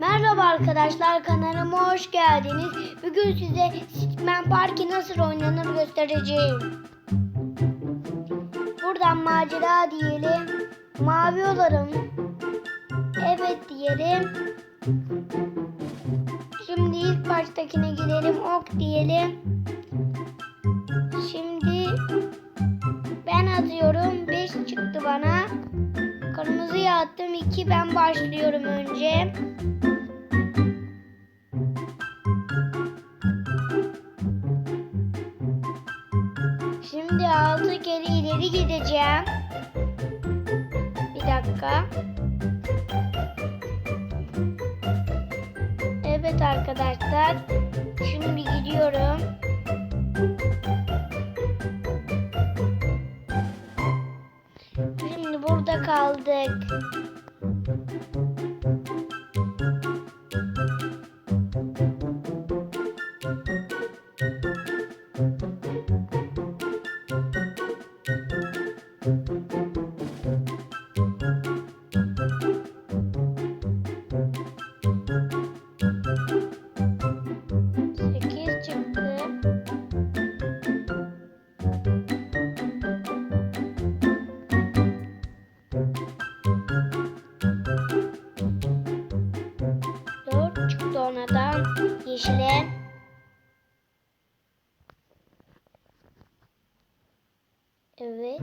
Merhaba arkadaşlar kanalıma hoş geldiniz. Bugün size Stickman Park'i nasıl oynanır göstereceğim. Buradan macera diyelim. Mavi olalım. Evet diyelim. Şimdi ilk baştakine gidelim. Ok diyelim. Şimdi atıyorum. 5 çıktı bana. Kırmızıya attım. 2 ben başlıyorum önce. Şimdi altı kere ileri gideceğim. Bir dakika. Evet arkadaşlar. Şimdi gidiyorum. Kaldık. Onadan. Yeşile. Evet.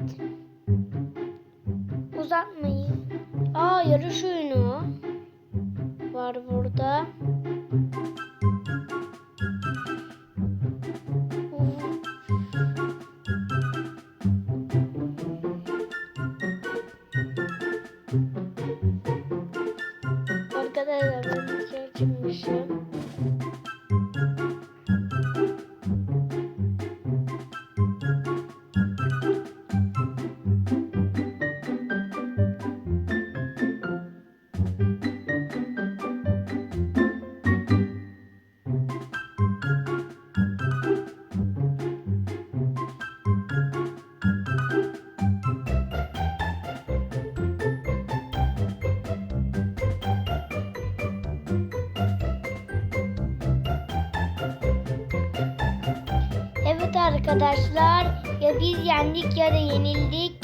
Arkadaşlar ya biz yendik ya da yenildik.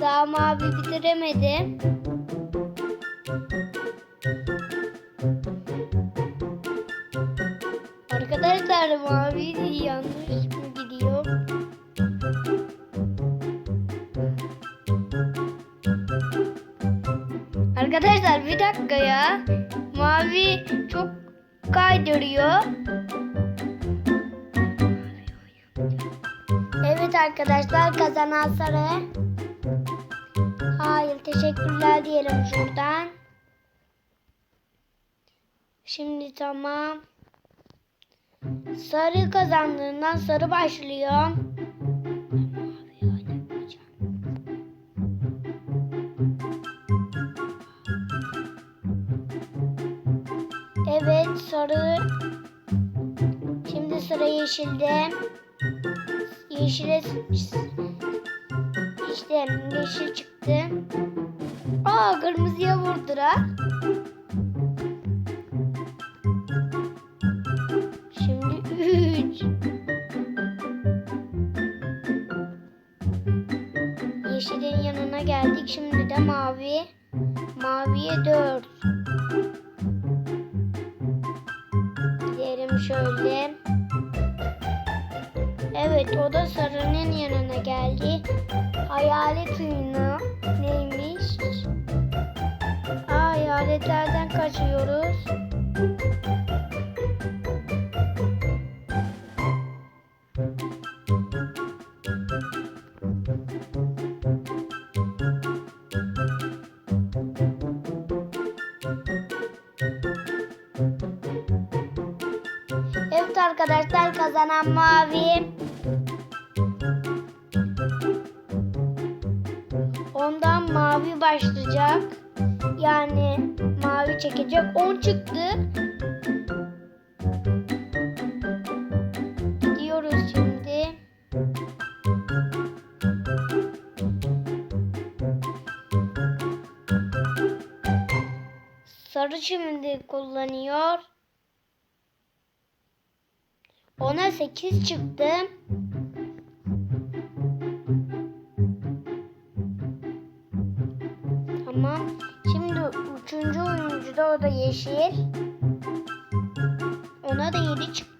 Daha mavi bitiremedi. Arkadaşlar mavi yanlış mı gidiyor? Arkadaşlar bir dakika ya. Kaydırıyor. Evet arkadaşlar kazanan sarı. Hayır teşekkürler diyelim şuradan. Şimdi tamam. Sarı kazandığından sarı başlıyor. Evet sarı. Yeşilde. Yeşile işte yeşil çıktı. Aa kırmızıya vurdular. Şimdi üç. Yeşilin yanına geldik. Şimdi de mavi. Maviye dört. Gidelim şöyle. Evet o da sarının yanına geldi. Hayalet oyunu neymiş? Aa, hayaletlerden kaçıyoruz. Evet arkadaşlar kazanan mavi. Ondan mavi başlayacak. Yani mavi çekecek. 10 çıktı. Gidiyoruz şimdi. Sarı şimdi kullanıyor. Ona 8 çıktı. Oyuncu da o da yeşil. Ona da 7 çıktı.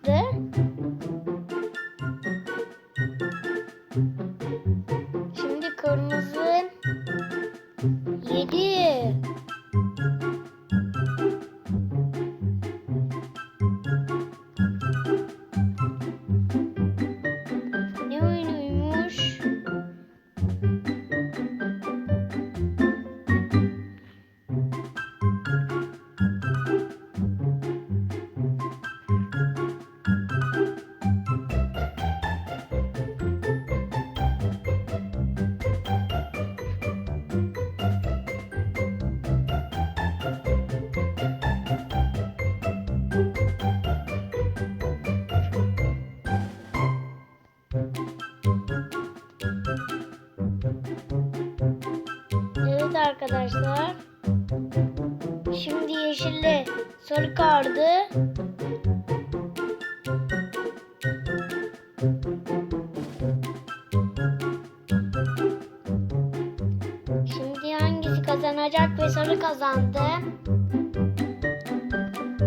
Arkadaşlar. Şimdi yeşille sarı kardı. Şimdi hangisi kazanacak ve sarı kazandı.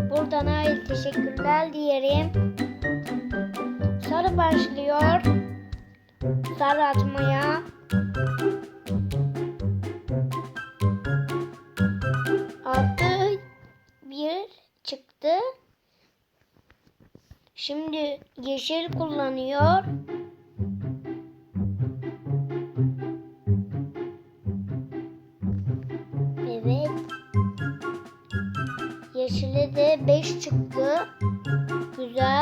Buradan ait teşekkürler diyelim. Sarı başlıyor. Sarı atmaya. Şimdi yeşil kullanıyor. Evet. Yeşile de 5 çıktı. Güzel.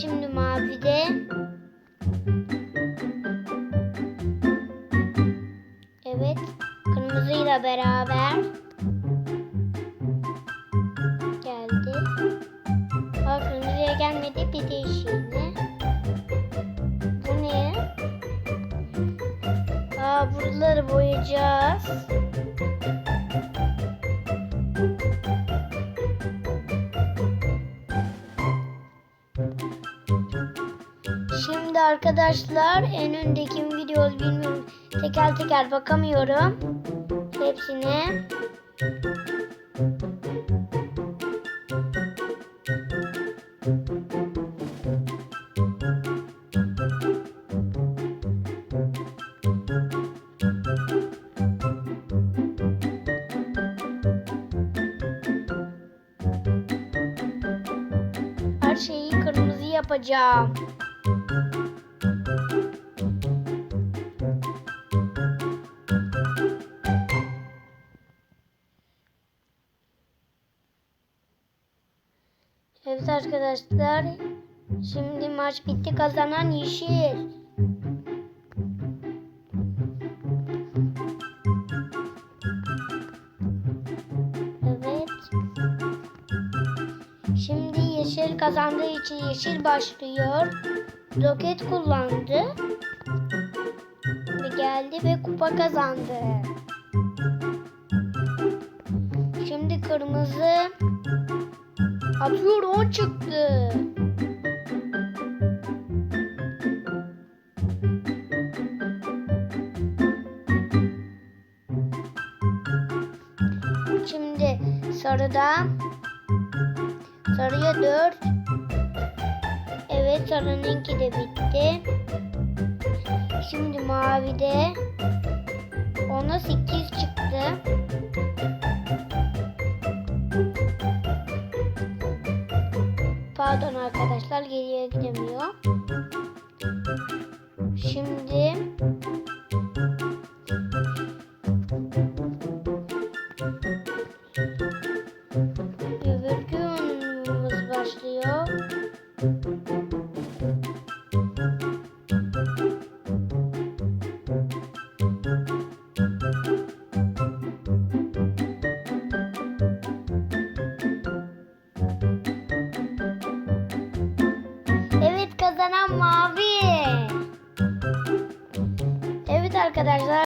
Şimdi mavide. Evet kırmızıyla beraber geldi. Aa, kırmızıya gelmedi bir de. Bu ne? Aa, buraları boyayacağız. Arkadaşlar en öndeki video bilmiyorum. Teker teker bakamıyorum. Hepsine. Her şeyi kırmızı yapacağım. Evet arkadaşlar. Şimdi maç bitti. Kazanan yeşil. Evet. Şimdi yeşil kazandığı için yeşil başlıyor. Roket kullandı. Ve geldi ve kupa kazandı. Şimdi kırmızı atıyor 10 çıktı. Şimdi sarıda sarıya 4 Evet sarınınki de bitti. Şimdi mavide ona 8 çıktı. Pardon arkadaşlar geriye gidemiyor.